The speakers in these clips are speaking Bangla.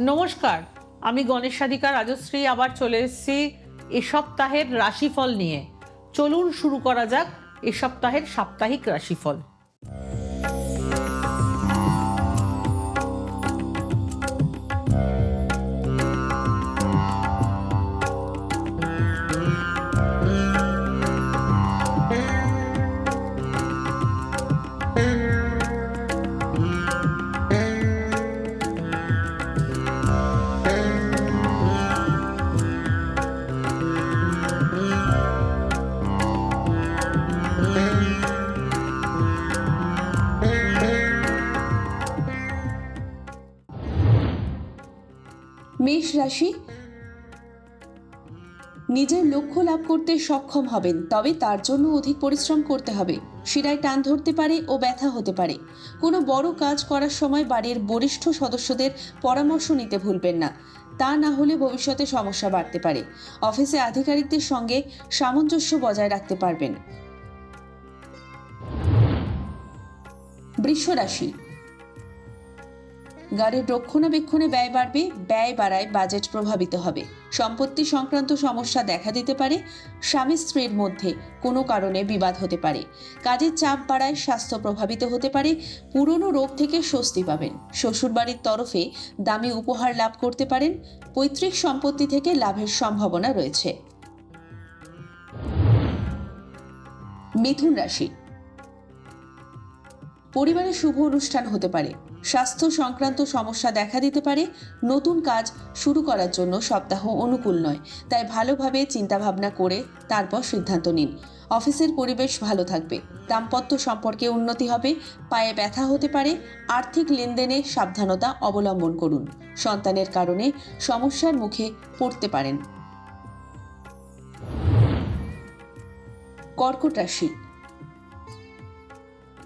নমস্কার, আমি গণেশ সাধিকা রাজশ্রী আবার চলে এসেছি এ সপ্তাহের রাশিফল নিয়ে। চলুন শুরু করা যাক এ সপ্তাহের সাপ্তাহিক রাশিফল। মেষ রাশি, নিজের লক্ষ্য লাভ করতে সক্ষম হবেন, তবে তার জন্য অধিক পরিশ্রম করতে হবে। শিরায় টান ধরতে পারে ও ব্যথা হতে পারে। কোনো বড় কাজ করার সময় বাড়ির বরিষ্ঠ সদস্যদের পরামর্শ নিতে ভুলবেন না। তা না হলে ভবিষ্যতে সমস্যা বাড়তে পারে। অফিসে আধিকারিকদের সঙ্গে সামঞ্জস্য বজায় রাখতে পারবেন। বৃষ রাশি গাড়ির রক্ষণাবেক্ষণে ব্যয় বাড়বে, ব্যয় বাড়ায় বাজেট প্রভাবিত হবে। সম্পত্তি সংক্রান্ত সমস্যা দেখা দিতে পারে, স্বামী স্ত্রীর মধ্যে কোনো কারণে বিবাদ হতে পারে। কাজের চাপ বাড়ায় স্বাস্থ্য প্রভাবিত হতে পারে, পুরনো রোগ থেকে স্বস্তি পাবেন। শ্বশুরবাড়ির তরফে দামি উপহার লাভ করতে পারেন, পৈতৃক সম্পত্তি থেকে লাভের সম্ভাবনা রয়েছে। মিথুন রাশি। পরিবারে শুভ অনুষ্ঠান হতে পারে স্বাস্থ্য সংক্রান্ত সমস্যা দেখা দিতে পারে। নতুন কাজ শুরু করার জন্য সপ্তাহ অনুকূল নয়, তাই ভালোভাবে চিন্তাভাবনা করে তারপর সিদ্ধান্ত নিন। অফিসের পরিবেশ ভালো থাকবে, দাম্পত্য সম্পর্কে উন্নতি হবে, পায়ে ব্যথা হতে পারে, আর্থিক লেনদেনে সাবধানতা অবলম্বন করুন, সন্তানের কারণে সমস্যার মুখে পড়তে পারেন। কর্কট রাশি।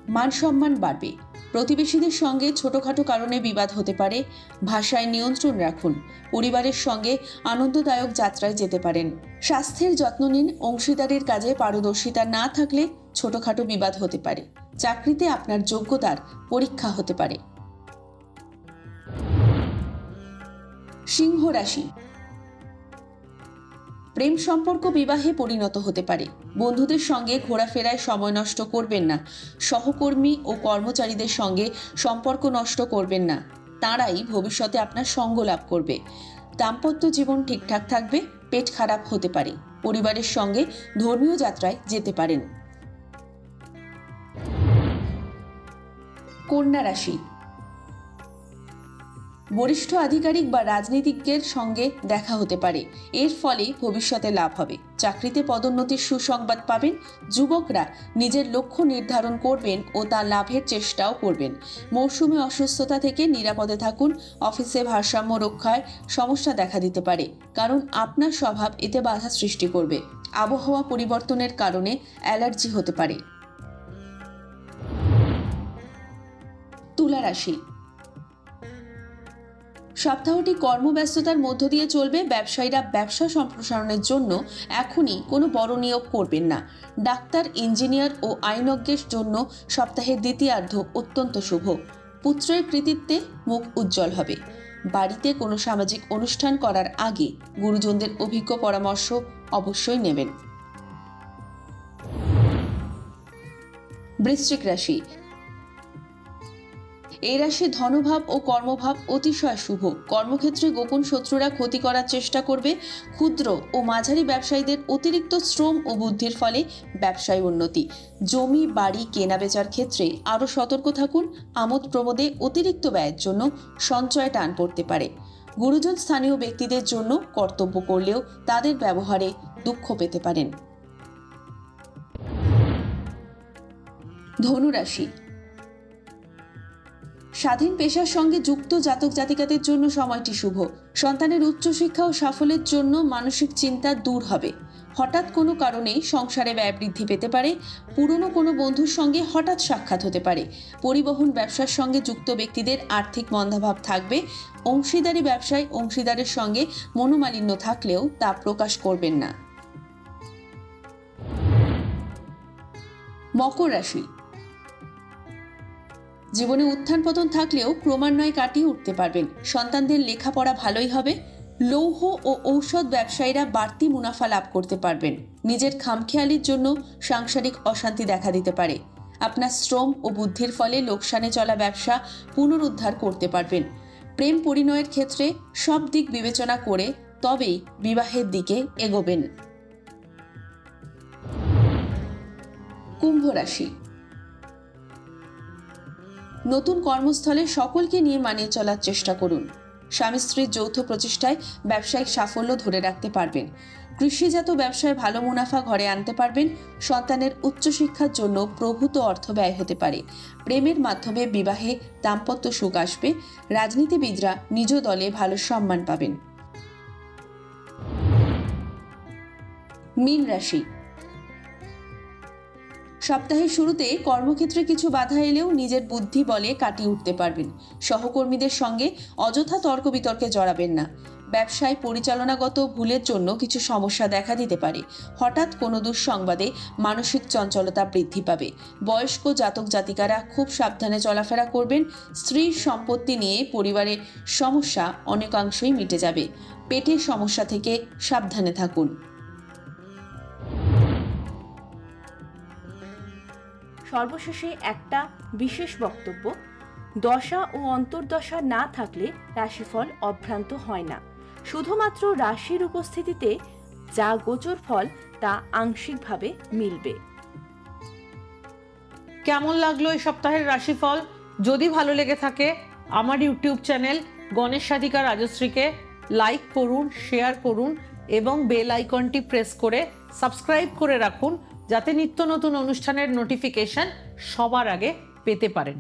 মান সম্মান বাড়বে প্রতিবেশীদের সঙ্গে ছোটখাটো কারণে বিবাদ হতে পারে, ভাষায় নিয়ন্ত্রণ রাখুন, পরিবারের সঙ্গে আনন্দদায়ক যাত্রায় যেতে পারেন। স্বাস্থ্যের যত্ন নিন, অংশীদারের কাজে পারদর্শিতা না থাকলে ছোটখাটো বিবাদ হতে পারে। চাকরিতে আপনার যোগ্যতার পরীক্ষা হতে পারে। সিংহ রাশি প্রেম সম্পর্ক বিবাহে পরিণত হতে পারে। বন্ধুদের সঙ্গে ঘোরাফেরায় সময় নষ্ট করবেন না। সহকর্মী ও কর্মচারীদের সঙ্গে সম্পর্ক নষ্ট করবেন না। তাঁরাই ভবিষ্যতে আপনার সঙ্গ লাভ করবে। দাম্পত্য জীবন ঠিকঠাক থাকবে, পেট খারাপ হতে পারে। পরিবারের সঙ্গে ধর্মীয় যাত্রায় যেতে পারেন। কন্যা রাশি বরিষ্ঠ আধিকারিক বা রাজনীতিজ্ঞের সঙ্গে দেখা হতে পারে। এর ফলে ভবিষ্যতে লাভ হবে। চাকরিতে পদোন্নতির সুসংবাদ পাবেন যুবকরা। নিজের লক্ষ্য নির্ধারণ করবেন ও তা লাভের চেষ্টাও করবেন। মৌসুমী অসুস্থতা থেকে নিরাপদে থাকুন। অফিসে ভারসাম্য রক্ষায় সমস্যা দেখা দিতে পারে। কারণ আপনার স্বভাব এতে বাধা সৃষ্টি করবে। আবহাওয়া পরিবর্তনের কারণে অ্যালার্জি হতে পারে। তুলা রাশি সপ্তাহটি কর্মব্যস্ততার মধ্য দিয়ে চলবে। ব্যবসায়ীরা ব্যবসা সম্প্রসারণের জন্য এখনই কোনো বড় নিয়োগ করবেন না। ডাক্তার, ইঞ্জিনিয়ার ও আইনজ্ঞের জন্য সপ্তাহের দ্বিতীয়ার্ধ অত্যন্ত শুভ। পুত্রের কৃতিত্বে মুখ উজ্জ্বল হবে। বাড়িতে কোনো সামাজিক অনুষ্ঠান করার আগে গুরুজনদের অভিজ্ঞ পরামর্শ অবশ্যই নেবেন। বৃশ্চিক রাশি এই রাশি ধনভাব ও কর্মভাব অতিশয় শুভ। কর্মক্ষেত্রে গোপন শত্রুরা ক্ষতি করার চেষ্টা করবে। ক্ষুদ্র ও মাঝারি ব্যবসায়ীদের অতিরিক্ত শ্রম ও বুদ্ধির ফলে ব্যবসায় উন্নতি। জমি, বাড়ি, কেনাবেচার ক্ষেত্রে আরও সতর্ক থাকুন। আমোদ প্রমোদে অতিরিক্ত ব্যয়ের জন্য সঞ্চয় টান পড়তে পারে। গুরুজন স্থানীয় ব্যক্তিদের জন্য কর্তব্য করলেও তাদের ব্যবহারে দুঃখ পেতে পারেন। ধনুরাশি স্বাধীন পেশার সঙ্গে যুক্ত জাতক জাতিকাদের জন্য সময়টি শুভ। সন্তানের উচ্চশিক্ষা ও সাফল্যের জন্য মানসিক চিন্তা দূর হবে। হঠাৎ কোনো কারণে সংসারে ব্যয় বৃদ্ধি পেতে পারে, পুরনো কোনো বন্ধুর সঙ্গে হঠাৎ সাক্ষাৎ হতে পারে। পরিবহন ব্যবসার সঙ্গে যুক্ত ব্যক্তিদের আর্থিক মন্দাভাব থাকবে, অংশীদারি ব্যবসায় অংশীদারের সঙ্গে মনোমালিন্য থাকলেও তা প্রকাশ করবেন না। মকর রাশি জীবনে উত্থান পতন থাকলেও ক্রমান্বয়ে কাটিয়ে উঠতে পারবেন। সন্তানদের লেখাপড়া ভালোই হবে। লৌহ ও ঔষধ ব্যবসায়ীরা বাড়তি মুনাফা লাভ করতে পারবেন। নিজের খামখেয়ালির জন্য সাংসারিক অশান্তি দেখা দিতে পারে। আপনার শ্রম ও বুদ্ধির ফলে লোকসানে চলা ব্যবসা পুনরুদ্ধার করতে পারবেন। প্রেম পরিণয়ের ক্ষেত্রে সব দিক বিবেচনা করে তবেই বিবাহের দিকে এগোবেন। কুম্ভ রাশি নতুন কর্মস্থলে সকলকে নিয়ে মানিয়ে চলার চেষ্টা করুন। স্বামী স্ত্রীর যৌথ প্রচেষ্টায় ব্যবসায়িক সাফল্য ধরে রাখতে পারবেন। কৃষিজাত ব্যবসায় ভালো মুনাফা ঘরে আনতে পারবেন। সন্তানের উচ্চশিক্ষার জন্য প্রভূত অর্থ ব্যয় হতে পারে। প্রেমের মাধ্যমে বিবাহে দাম্পত্য সুখ আসবে। রাজনীতিবিদরা নিজ দলে ভালো সম্মান পাবেন। মীন রাশি সপ্তাহের শুরুতে কর্মক্ষেত্রে কিছু বাধা এলেও নিজের বুদ্ধি বলে কাটিয়ে উঠতে পারবেন। সহকর্মীদের সঙ্গে অযথা তর্ক বিতর্কে জড়াবেন না। ব্যবসায় পরিচালনাগত ভুলের জন্য কিছু সমস্যা দেখা দিতে পারে। হঠাৎ কোনো দুঃসংবাদে মানসিক চঞ্চলতা বৃদ্ধি পাবে। বয়স্ক জাতক জাতিকারা খুব সাবধানে চলাফেরা করবেন। স্ত্রীর সম্পত্তি নিয়ে পরিবারের সমস্যা অনেকাংশই মিটে যাবে। পেটের সমস্যা থেকে সাবধানে থাকুন। সর্বশেষে একটা বিশেষ বক্তব্য, দশা ও অন্তর্দশা না থাকলে রাশিফল অভ্রান্ত হয় না। শুধুমাত্র রাশির উপস্থিতিতে যা গোচর ফল, তা আংশিকভাবে মিলবে। কেমন লাগল এই সপ্তাহের রাশিফল? যদি ভালো লেগে থাকে, আমার ইউটিউব চ্যানেল গণেশ সাধিকা রাজশ্রীকে লাইক করুন, শেয়ার করুন এবং বেল আইকনটি প্রেস করে সাবস্ক্রাইব করে রাখুন। যাতে নিত্য নতুন অনুষ্ঠানের নোটিফিকেশন সবার আগে পেতে পারেন।